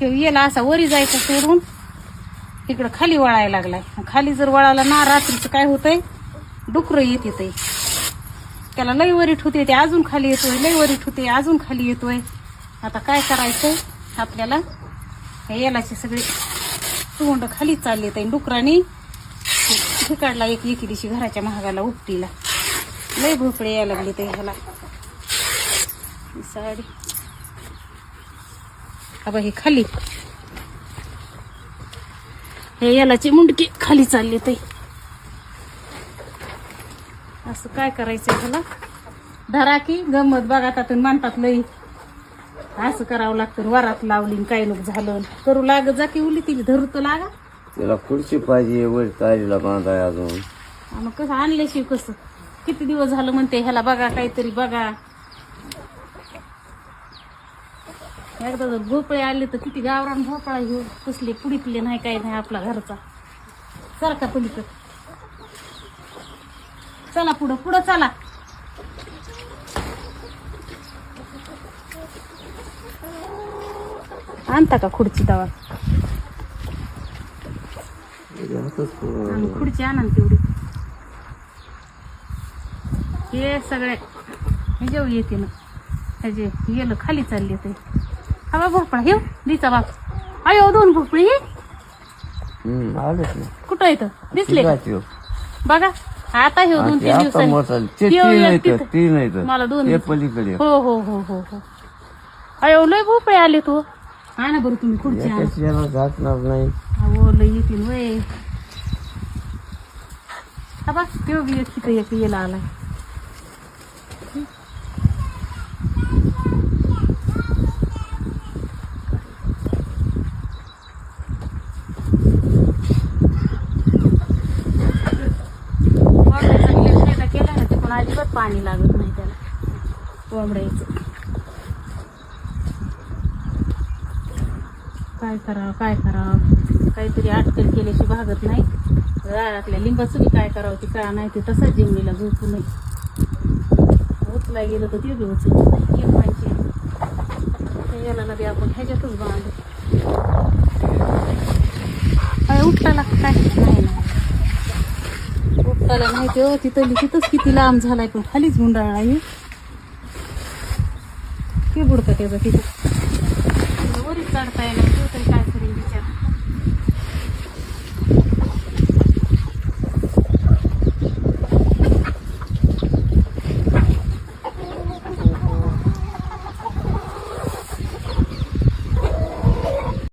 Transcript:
हे येला असा वरी जायचा सोडून. इकडं खाली वळायला लागलाय. खाली जर वळाला ना रात्रीचं काय होतंय? डुकरं येत येते त्याला लई वरीट होते ते अजून खाली येतोय लई वरीट होते अजून खाली येतोय. आता काय करायचंय? आपल्याला हे येलाचे सगळे तोंड खाली चालले ते डुकरानी ठिकाडला एक एकी दिवशी घराच्या महागाला उपटीला. लई भोपळे यायला लागले ते ह्याला. साडी. बा हे खाली. हे यालाची मुंडकी खाली चालले ते असं काय करायचं ह्याला? धरा की गंमत बघा त्यातून म्हणतात लई. असं करावं लागतं वरात लावली काय नको झालं करू लाग जा की उली तिला धरू तर लागा. त्याला खुर्ची पाहिजे वर तारीला बांधाय अजून. मग कसं आणल्याशिवाय कसं? किती दिवस झालं म्हणते ह्याला बघा काहीतरी बघा. एकदा जर भोपळे आले तर किती गावरान भोपळा घेऊ कसले पुडीतले नाही काही नाही आपला घरचा. सारखा पलीकड चला पुढं पुढं चला. आणता का खुर्ची तवा? आणि खुर्ची आणा तेवढी. हे सगळे हे जेव येते ना ह्याचे गेलं खाली चालले ते. हा बा भोपळा हे दिसा बाप. अयो दोन भोपळी हे. ना. कुठं येतं दिसले का? आहे, बघा आता हे दोन ते तीन आता दिवसांनी. ते येऊ तिथं. मला दोन ते दिवस- पलीकडे हो हो हो हो हो. अयो लय भोपळे आले तू. आणा बरं तुम्ही खुर्ची आणा. एकाच याला घातणार नाही. अहो लय येतील वय. हा बा तेव्हा बी एक तिथं एक येला आलाय कोंबड्याचा लेप नाही का केला ना ते पाणी लागत नाही त्याला. कोंबड्याचं काय करावं काय करावं? काहीतरी अटकल केल्याशी भागत नाही. राळातल्या लिंबाचं बी काय करावं ते का नाही ते तसाच जिमणीला झोपू नये. उचला गेलं तर ते बी उचलत नाही याला नदी आपण ह्याच्यातच बांधू. अरे उठला काय? नाही. त्याला माहिती हो तिथं तिथंच किती लांब झालाय पण खालीच गुंडाळ आहे. ते बुडतं त्याचं तिथं. वरीच चढता येणार.